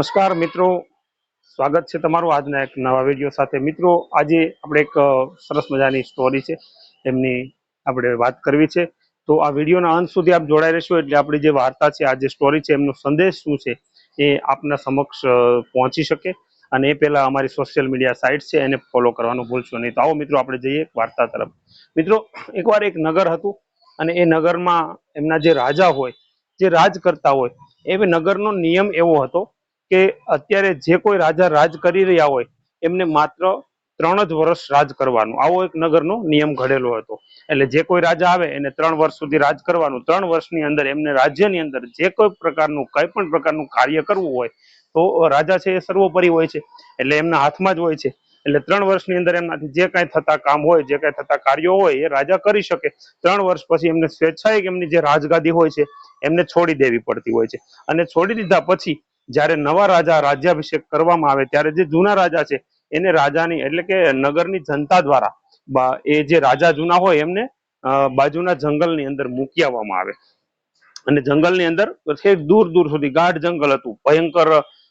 નમસ્કાર મિત્રો. સ્વાગત છે તમારું આજના એક નવા વીડિયો સાથે. મિત્રો, આજે આપણે એક સરસ મજાની સ્ટોરી છે. એમની આપણે વાત કરવી છે. તો આ વિડીયોના અંત સુધી આપ જોડાઈ રહેશો એટલે આપણી જે વાર્તા છે, આ જે સ્ટોરી છે, એમનો સંદેશ શું છે, એ આપના સમક્ષ પહોંચી શકે. અને એ પહેલાં અમારી સોશિયલ મીડિયા સાઇટ છે, એને ફોલો કરવાનું ભૂલશો નહીં. તો આવો મિત્રો, આપણે જઈએ વાર્તા તરફ. મિત્રો, એકવાર એક નગર હતું અને એ નગરમાં એમના જે રાજા હોય, જે રાજ કરતા હોય, એ નગરનો નિયમ એવો હતો કે અત્યારે જે કોઈ રાજા રાજ કરી રહ્યા હોય, એમને માત્ર ત્રણ જ વર્ષ રાજ કરવાનું. આવો એક નગરનો નિયમ ઘડેલો હતો. એટલે જે કોઈ રાજા આવે, એને ત્રણ વર્ષ સુધી રાજ કરવાનું. ત્રણ વર્ષની અંદર એમને રાજ્યની અંદર જે કોઈ પ્રકારનું, કઈ પણ પ્રકારનું કાર્ય કરવું હોય, તો રાજા છે એ સર્વોપરી હોય છે. એટલે એમના હાથમાં જ હોય છે. એટલે ત્રણ વર્ષની અંદર એમનાથી જે કાંઈ થતા કામ હોય, જે કાંઈ થતા કાર્યો હોય, એ રાજા કરી શકે. ત્રણ વર્ષ પછી એમને સ્વેચ્છાએ એમની જે રાજગાદી હોય છે, એમને છોડી દેવી પડતી હોય છે. અને છોડી દીધા પછી જ્યારે નવા રાજા રાજ્યાભિષેક કરવામાં આવે ત્યારે જે જૂના રાજા છે, એને રાજાની એટલે કે નગરની જનતા દ્વારા એ જે રાજા જૂના હોય એમને બાજુના જંગલની અંદર મૂકી આવવામાં આવે. અને જંગલની અંદર દૂર દૂર સુધી ગાઢ જંગલ હતું. ભયંકર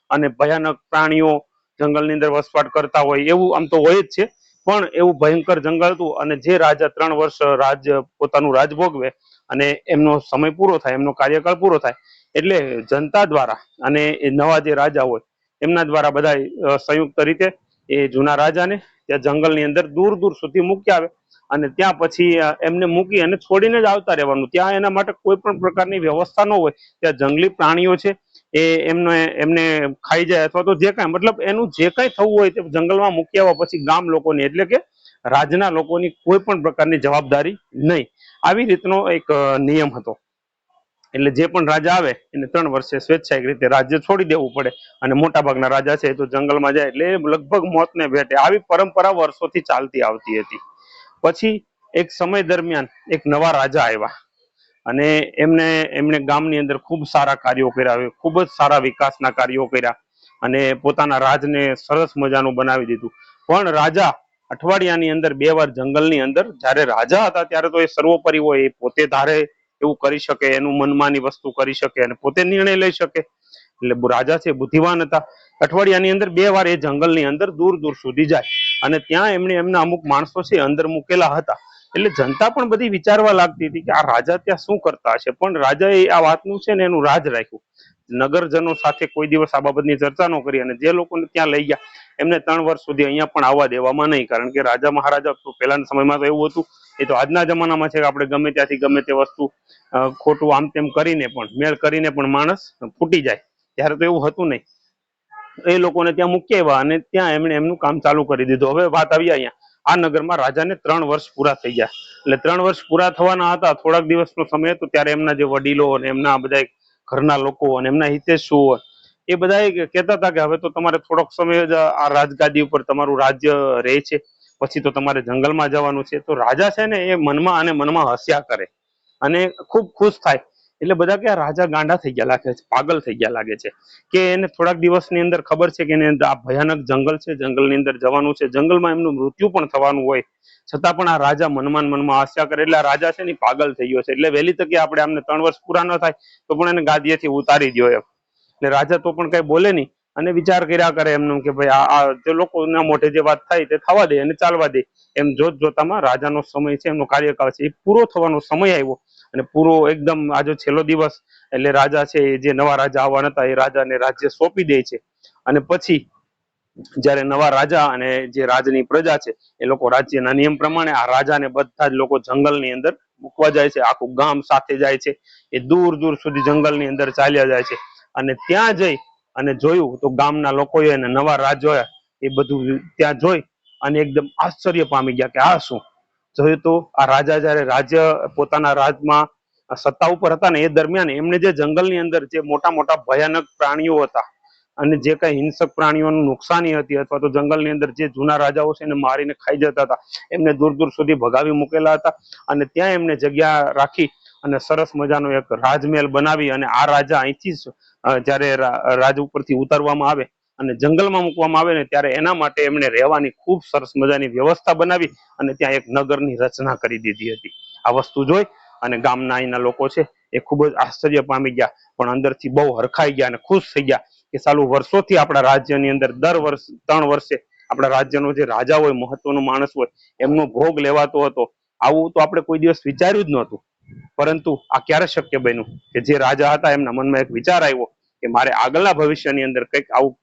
અને ભયાનક પ્રાણીઓ જંગલની અંદર વસવાટ કરતા હોય એવું આમ તો હોય જ છે, પણ એવું ભયંકર જંગલ હતું અને જે રાજા ત્રણ વર્ષ રાજ, પોતાનું રાજ ભોગવે અને એમનો સમય પૂરો થાય, એમનો કાર્યકાળ પૂરો થાય એટલે જનતા દ્વારા અને એ નવા જે રાજા હોય, એમના દ્વારા બધા સંયુક્ત રીતે એ જૂના રાજાને ત્યાં જંગલની અંદર દૂર દૂર સુધી મૂકી આવે અને ત્યાં પછી એમને મૂકી અને છોડીને જ આવતા રહેવાનું. ત્યાં એના માટે કોઈ પણ પ્રકારની વ્યવસ્થા ન હોય. ત્યાં જંગલી પ્રાણીઓ છે, એ એમને એમને ખાઈ જાય અથવા તો જે કાંઈ, મતલબ એનું જે કાંઈ થવું હોય તે જંગલમાં મૂકી આવવા પછી ગામ લોકોની, એટલે કે રાજના લોકોની કોઈ પણ પ્રકારની જવાબદારી નહીં. આવી રીતનો એક નિયમ હતો. એટલે જે પણ રાજા આવે, એને ત્રણ વર્ષે સ્વેચ્છાયિક રીતે રાજ્ય છોડી દેવું પડે. અને મોટા ભાગના રાજા છે તો જંગલમાં જાય એટલે લગભગ મોતને ભેટે. આવી પરંપરા વર્ષોથી ચાલતી આવતી હતી. પછી એક સમય દરમિયાન એક નવા રાજા આવ્યા. અને એમને, એમણે ગામની અંદર ખૂબ સારા કાર્યો કર્યા ખૂબ જ સારા વિકાસના કાર્યો કર્યા અને પોતાના રાજને સરસ મજાનું બનાવી દીધું. પણ રાજા અઠવાડિયાની અંદર બે વાર જંગલની અંદર જ્યારે રાજા હતા ત્યારે તો એ સર્વોપરી હોય એ પોતે ધારે એવું કરી શકે, એનું મનમાની વસ્તુ કરી શકે અને પોતે નિર્ણય લઈ શકે. એટલે રાજા છે બુદ્ધિવાન હતા. અઠવાડિયાની અંદર બે વાર એ જંગલની અંદર દૂર દૂર સુધી જાય અને ત્યાં એમણે એમના અમુક માણસો છે અંદર મૂકેલા હતા. એટલે જનતા પણ બધી વિચારવા લાગતી હતી કે આ રાજા ત્યાં શું કરતા હશે? પણ રાજાએ આ વાતનું છે ને એનું રાજ રાખ્યું. નગરજનો સાથે કોઈ દિવસ આ બાબતની ચર્ચા ન કરી અને જે લોકોને ત્યાં લઈ ગયા, એમને ત્રણ વર્ષ સુધી અહીંયા પણ આવવા દેવામાં નહીં. કારણ કે રાજા મહારાજા પહેલાના સમયમાં તો એવું હતું એ તો આજના જમાનામાં છે કે આપણે ગમે ત્યાંથી ગમે તે વસ્તુ ખોટું આમ તેમ કરીને પણ, મેળ કરીને પણ માણસ ફૂટી જાય. ત્યારે તો એવું હતું નહીં. એ લોકોને ત્યાં મૂકી અને ત્યાં એમણે એમનું કામ ચાલુ કરી દીધું. હવે વાત આવી અહીંયા. આ નગરમાં રાજાને ત્રણ વર્ષ પૂરા થઈ ગયા. એટલે ત્રણ વર્ષ પૂરા થવાના હતા. થોડાક દિવસનો સમય હતો ત્યારે એમના જે વડીલો અને એમના બધા ઘરના લોકો અને એમના હિતેશુઓ એ બધા કહેતા હતા કે હવે તો તમારે થોડોક સમય જ આ રાજગાદી ઉપર તમારું રાજ્ય રહે છે. પછી તો તમારે જંગલમાં જવાનું છે, તો રાજા છે ને એ મનમાં અને મનમાં હસ્યા કરે અને ખૂબ ખુશ થાય. એટલે બધા કે રાજા ગાંડા થઈ ગયા લાગે છે, પાગલ થઈ ગયા લાગે છે. કે એને થોડાક દિવસની અંદર ખબર છે કે એને આ ભયાનક જંગલ છે, જંગલની અંદર જવાનું છે. જંગલમાં એમનું મૃત્યુ પણ થવાનું હોય. છતાં પણ આ રાજા મનમાં મનમાં આશા કરે. એટલે આ રાજા છે ને પાગલ થઈ ગયો છે. એટલે વહેલી તકે આપણે આમને ત્રણ વર્ષ પૂરા ન થાય, તો પણ એને ગાદીએથી ઉતારી દો એમ. એટલે રાજા તો પણ કઈ બોલે નહીં. અને વિચાર કર્યા કરે એમનું કે ભાઈ આ જે લોકોના મોઢે જે વાત થાય તે થવા દે અને ચાલવા દે. એમ જોત જોતામાં રાજાનો સમય છે, એમનો કાર્યકાળ છે, એ પૂરો થવાનો સમય આવ્યો. અને પૂરો એકદમ આજે છેલ્લો દિવસ એટલે રાજા છે એ જે નવા રાજા આવવાના હતા, એ રાજાને રાજ્ય સોંપી દે છે. અને પછી જ્યારે નવા રાજા અને જે રાજની પ્રજા છે, એ લોકો રાજ્યના નિયમ પ્રમાણે આ રાજાને બધા જ લોકો જંગલની અંદર મૂકવા જાય છે, આખું ગામ સાથે જાય છે. એ દૂર દૂર સુધી જંગલની અંદર ચાલ્યા જાય છે. અને ત્યાં જઈ અને જોયું તો ગામના લોકોએ અને નવા રાજા એ બધું ત્યાં જોઈ અને એકદમ આશ્ચર્ય પામી ગયા કે આ શું? જોયું તો આ રાજા જ્યારે રાજ્ય પોતાના રાજમાં સત્તા ઉપર હતા ને એ દરમિયાન એમને જે જંગલની અંદર જે મોટા મોટા ભયાનક પ્રાણીઓ હતા અને જે કઈ હિંસક પ્રાણીઓનું નુકસાની હતી અથવા તો જંગલની અંદર જે જૂના રાજાઓ છે એને મારીને ખાઈ જતા હતા, એમને દૂર દૂર સુધી ભગાવી મૂકેલા હતા અને ત્યાં એમને જગ્યા રાખી અને સરસ મજાનો એક રાજમહેલ બનાવી અને આ રાજા અહીંથી જ્યારે રાજ ઉપરથી ઉતારવામાં આવે અને જંગલમાં મૂકવામાં આવે ને ત્યારે એના માટે એમણે રહેવાની ખૂબ સરસ મજાની વ્યવસ્થા બનાવી અને ત્યાં એક નગરની રચના કરી દીધી હતી. આ વસ્તુ જોઈ અને ગામના અહીંના લોકો છે એ ખૂબ જ આશ્ચર્ય પામી ગયા, પણ અંદરથી બહુ હરખાઈ ગયા અને ખુશ થઈ ગયા કે સાલું વર્ષોથી આપણા રાજ્યની અંદર દર વર્ષ, ત્રણ વર્ષે આપણા રાજ્યનો જે રાજા હોય, મહત્વનો માણસ હોય, એમનો ભોગ લેવાતો હતો. આવું તો આપણે કોઈ દિવસ વિચાર્યું જ નહોતું. પરંતુ આ ક્યારે શક્ય બન્યું કે જે રાજા હતા એમના મનમાં એક વિચાર આવ્યો કે મારે આગળના ભવિષ્યની અંદર કંઈક આવું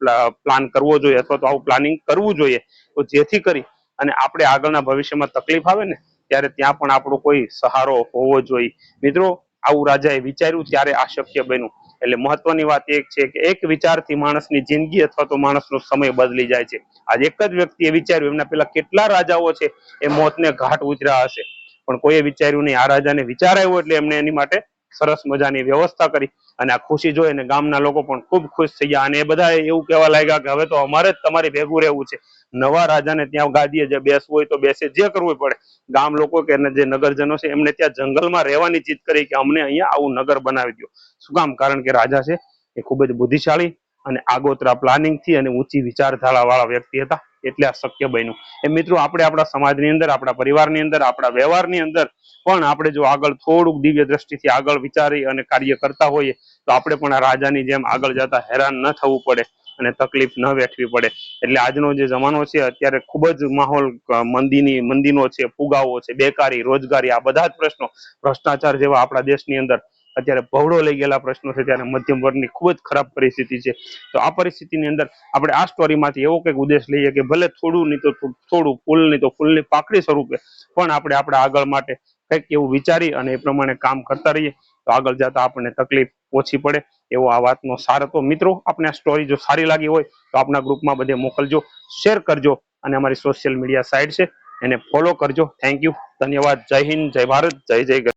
પ્લાન કરવો જોઈએ અથવા તો આવું પ્લાનિંગ કરવું જોઈએ, તો જેથી કરી અને આપણે આગળના ભવિષ્યમાં તકલીફ આવે ને, ત્યારે ત્યાં પણ આપણો કોઈ સહારો હોવો જોઈએ. મિત્રો, આવું રાજાએ વિચાર્યું ત્યારે આ શક્ય બન્યું. એટલે મહત્વની વાત એક છે કે એક વિચારથી માણસની જિંદગી અથવા તો માણસનો સમય બદલી જાય છે. આજ એક જ વ્યક્તિએ વિચાર્યું, એમના પેલા કેટલા રાજાઓ છે એ મોતને ઘાટ ઉતર્યા હશે. પણ કોઈએ વિચાર્યું નહીં. આ રાજાને વિચાર આવ્યો એટલે એમને એની માટે સરસ મજાની વ્યવસ્થા કરી અને આ ખુશી જોઈ અને ગામના લોકો પણ ખૂબ ખુશ થઈ ગયા. અને એ બધા એવું કહેવા લાગ્યા કે હવે તો અમારે જ તમારી ભેગું રહેવું છે. નવા રાજાને ત્યાં ગાદીએ જે બેસવું હોય તો બેસે, જે કરવું પડે. ગામ લોકો કે જે નગરજનો છે, એમને ત્યાં જંગલમાં રહેવાની જીત કરી કે અમને અહીંયા આવું નગર બનાવી દો શું કામ કારણ કે રાજા છે એ ખૂબ જ બુદ્ધિશાળી અને આગોતરા પ્લાનિંગથી અને ઊંચી વિચારધારા વાળા વ્યક્તિ હતા. એટલે આ બન્યું. એ મિત્રો, આપણે આપણા સમાજની અંદર, આપણા પરિવારની અંદર, આપણા વ્યવહારની અંદર પણ આપણે જો આગળ થોડુંક દિવ્ય દ્રષ્ટિથી આગળ વિચારી અને કાર્ય કરતા હોઈએ, તો આપણે પણ આ રાજાની જેમ આગળ જતા હેરાન ન થવું પડે અને તકલીફ ન વેઠવી પડે. એટલે આજનો જે જમાનો છે, અત્યારે ખૂબ જ માહોલ મંદીની, મંદીનો છે, ફુગાવો છે, બેકારી, રોજગારી, આ બધા જ પ્રશ્નો ભ્રષ્ટાચાર જેવા આપણા દેશની અંદર અત્યારે ભવડો લઈ ગયેલા પ્રશ્નો છે, ત્યારે મધ્યમ વર્ગની ખૂબ જ ખરાબ પરિસ્થિતિ છે. તો આ પરિસ્થિતિની અંદર આપણે આ સ્ટોરીમાંથી એવો કંઈક ઉદ્દેશ લઈએ કે ભલે થોડું નહીં તો થોડું ફૂલ નહીં તો ફૂલની પાકડી સ્વરૂપે પણ આપણે આપણા આગળ માટે કંઈક એવું વિચારી અને એ પ્રમાણે કામ કરતા રહીએ. તો આગળ જતા આપણને તકલીફ ઓછી પડે એવો આ વાતનો સાર હતો. મિત્રો આપણે આ સ્ટોરી જો સારી લાગી હોય તો આપણા ગ્રુપમાં બધે મોકલજો, શેર કરજો અને અમારી સોશિયલ મીડિયા સાઇટ છે, એને ફોલો કરજો. Thank you. ધન્યવાદ. જય હિન્દ, જય ભારત, જય જય.